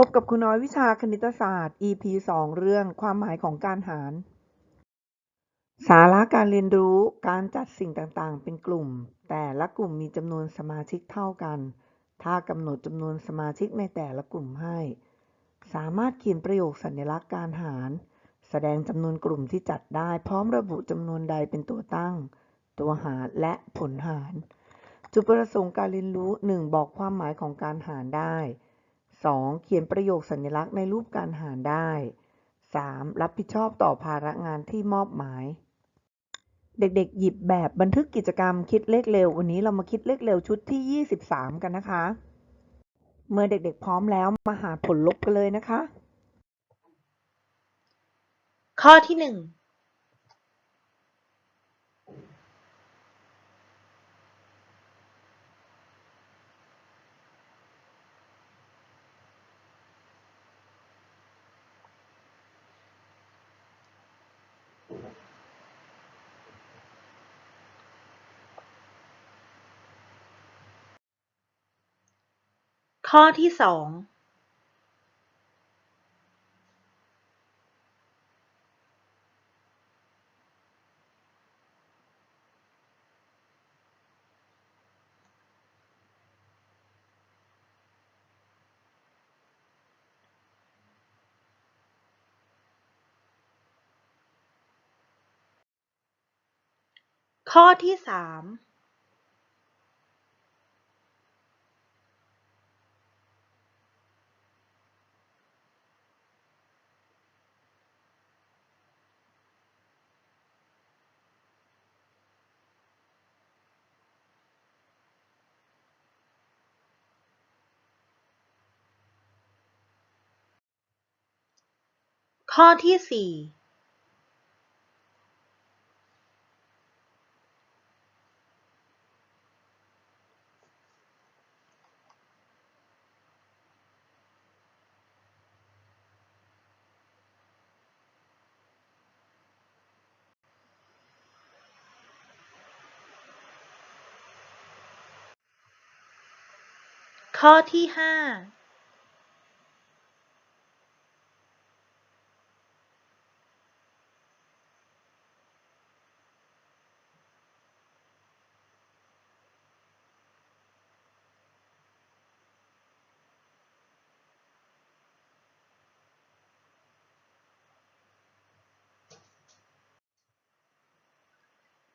พบกับครูน้อยวิชาคณิตศาสตร์ EP 2 เรื่องความหมายของการหาร สาระการเรียนรู้การจัดสิ่งต่างๆ เป็นกลุ่ม แต่ละกลุ่มมีจำนวนสมาชิกเท่ากัน ถ้ากำหนดจำนวนสมาชิกในแต่ละกลุ่มให้ สามารถเขียนประโยคสัญลักษณ์การหาร แสดงจำนวนกลุ่มที่จัดได้ พร้อมระบุจำนวนใดเป็นตัวตั้ง ตัวหารและผลหาร จุดประสงค์การเรียนรู้ 1. บอกความหมายของการหารได้ 2. เขียนประโยคสัญลักษณ์ในรูปการหารได้ 3. รับผิดชอบต่อภาระงานที่มอบหมาย เด็กๆ หยิบแบบบันทึกกิจกรรมคิดเลขเร็ว วันนี้เรามาคิดเลขเร็วชุดที่ 23 กันนะคะ เมื่อเด็กๆพร้อมแล้วมาหาผลลบกันเลยนะคะ ข้อที่ 1 ข้อที่สองข้อที่สาม ข้อที่สี่ข้อที่ห้า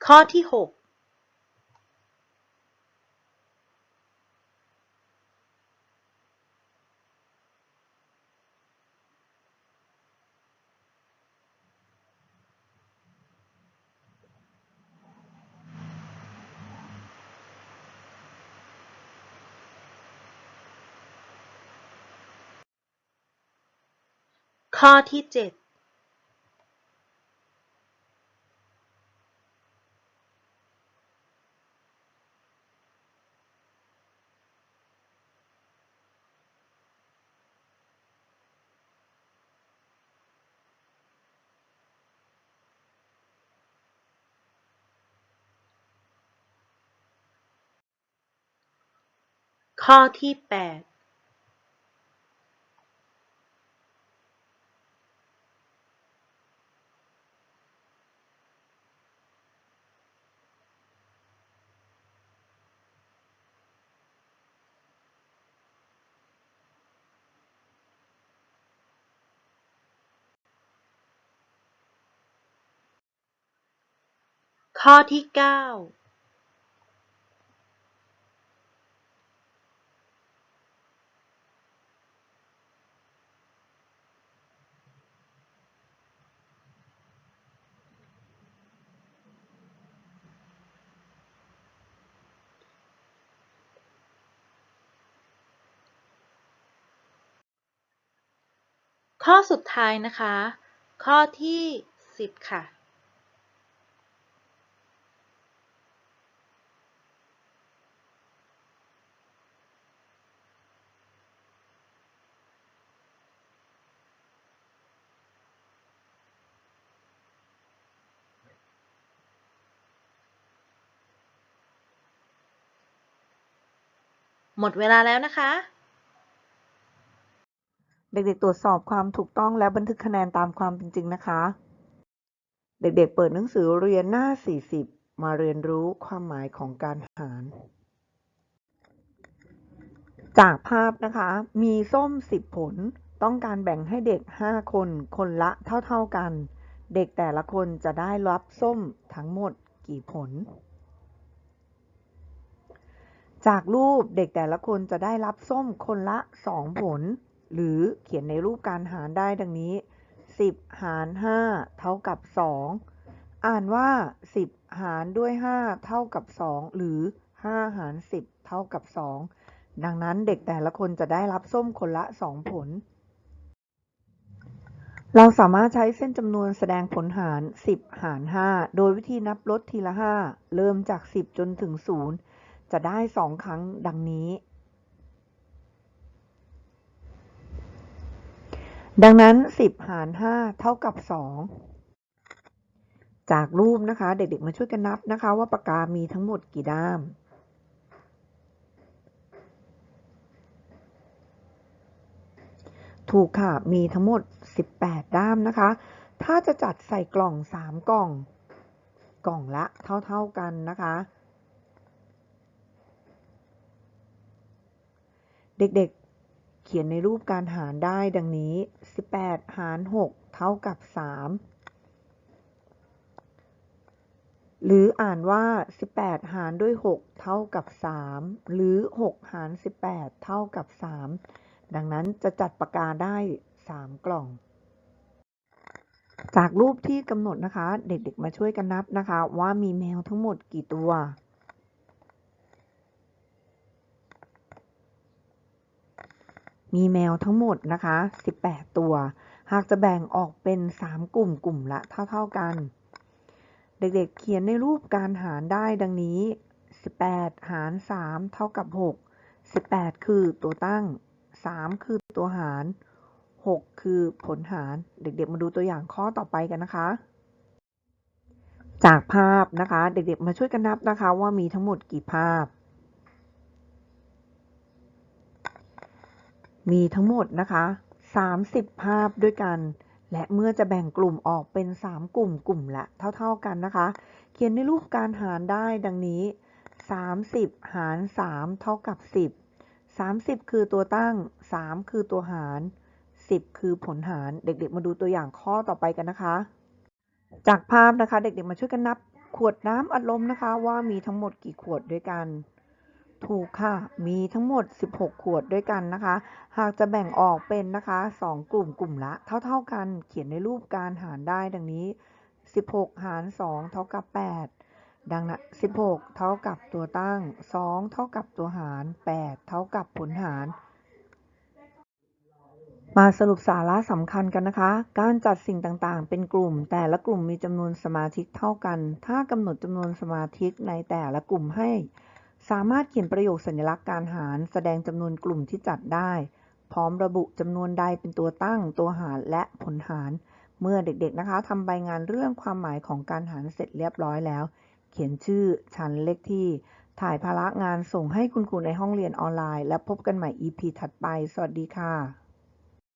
ข้อที่หกข้อที่เจ็ด ข้อที่แปดข้อที่เก้า ข้อสุดท้ายนะคะ ข้อที่สิบค่ะ หมดเวลาแล้วนะคะ เด็กๆ ตรวจสอบความถูกต้องและบันทึกคะแนนตามความเป็นจริงนะคะ เด็กๆ เปิดหนังสือเรียนหน้า 40 มาเรียนรู้ความหมายของการหาร จากภาพนะคะ มีส้ม 10 ผล ต้องการแบ่งให้เด็ก 5 คน คนละเท่า ๆ กัน เด็กแต่ละคนจะได้รับส้มทั้งหมดกี่ผล จากรูปเด็กแต่ละคนจะได้รับส้มคนละ 2 ผล หรือเขียนในรูปการหารได้ดังนี้ 10 หาร 5 เท่ากับ 2 อ่านว่า 10 หารด้วย 5 เท่ากับ 2 หรือ 5 หาร 10 เท่ากับ 2 ดังนั้นเด็กแต่ละคนจะได้รับส้มคนละ 2 ผล เราสามารถใช้เส้นจำนวนแสดงผลหาร 10 หาร 5 โดยวิธีนับลดทีละ 5 เริ่มจาก 10 จนถึง 0 จะได้ 2 ครั้งดังนี้ ดังนั้น 10 หาร 5 เท่ากับ 2 จากรูปนะคะ เด็กๆ มาช่วยกันนับนะคะ ว่าปากกามีทั้งหมดกี่ด้าม ถูกค่ะ มีทั้งหมด 18 ด้ามนะคะ ถ้าจะจัดใส่กล่อง 3 กล่อง กล่องละเท่าๆกันนะคะเด็กๆ ขียนในรูปการหารได้ดังนี้ 18 หาร 6 เท่ากับ 3 หรืออ่านว่า 18 หารด้วย 6 เท่ากับ 3 หรือ 6 หาร 18 เท่ากับ 3 ดังนั้นจะจัดปากกาได้ 3 กล่อง จากรูปที่กำหนดนะคะ เด็กๆมาช่วยกันนับนะคะ ว่ามีแมวทั้งหมดกี่ตัว มีแมวทั้งหมดนะคะ 18 ตัว หากจะแบ่งออกเป็น 3 กลุ่มกลุ่มละเท่า ๆกัน เด็กๆเขียนในรูปการหารได้ดังนี้ 18 หาร 3 เท่ากับ 6 18 คือตัวตั้ง 3 คือตัวหาร 6 คือผลหาร เด็กๆ มาดูตัวอย่างข้อต่อไปกันนะคะ จากภาพนะคะ เด็กๆ มาช่วยกันนับนะคะว่ามีทั้งหมดกี่ภาพ มีทั้งหมดนะคะ 30 ภาพด้วยกัน และเมื่อจะแบ่งกลุ่มออกเป็น 3 กลุ่มกลุ่มละเท่า ๆกันนะคะ เขียนในรูปการหารได้ดังนี้ 30 หาร 3 เท่ากับ 10 30 คือตัวตั้ง 3 คือตัวหาร 10 คือผลหาร เด็กๆ มาดูตัวอย่างข้อต่อไปกันนะคะ จากภาพนะคะ เด็กๆ มาช่วยกันนับขวดน้ำอัดลมนะคะ ว่ามีทั้งหมดกี่ขวดด้วยกัน ถูกค่ะ มีทั้งหมด 16 ขวดด้วยกันนะคะ หากจะแบ่งออกเป็นนะคะ 2 กลุ่มกลุ่มละ เท่า ๆกัน เขียนในรูปการหารได้ดังนี้ 16 หาร 2 เท่ากับ 8 ดังนั้น16 เท่ากับตัวตั้ง 2 เท่ากับตัวหาร 8 เท่ากับผลหาร มาสรุปสาระสำคัญกันนะคะ การจัดสิ่งต่างๆ เป็นกลุ่ม แต่ละกลุ่มมีจำนวนสมาชิกเท่ากัน ถ้ากำหนดจำนวนสมาชิกในแต่ละกลุ่มให้ สามารถเขียนประโยคสัญลักษณ์การหาร แสดงจำนวนกลุ่มที่จัดได้ พร้อมระบุจำนวนใดเป็นตัวตั้ง ตัวหารและผลหาร เมื่อเด็กๆนะคะทำใบงานเรื่องความหมายของการหารเสร็จเรียบร้อยแล้ว เขียนชื่อชั้นเลขที่ ถ่ายภาระงานส่งให้คุณครูในห้องเรียนออนไลน์ และพบกันใหม่ EP ถัดไป สวัสดีค่ะ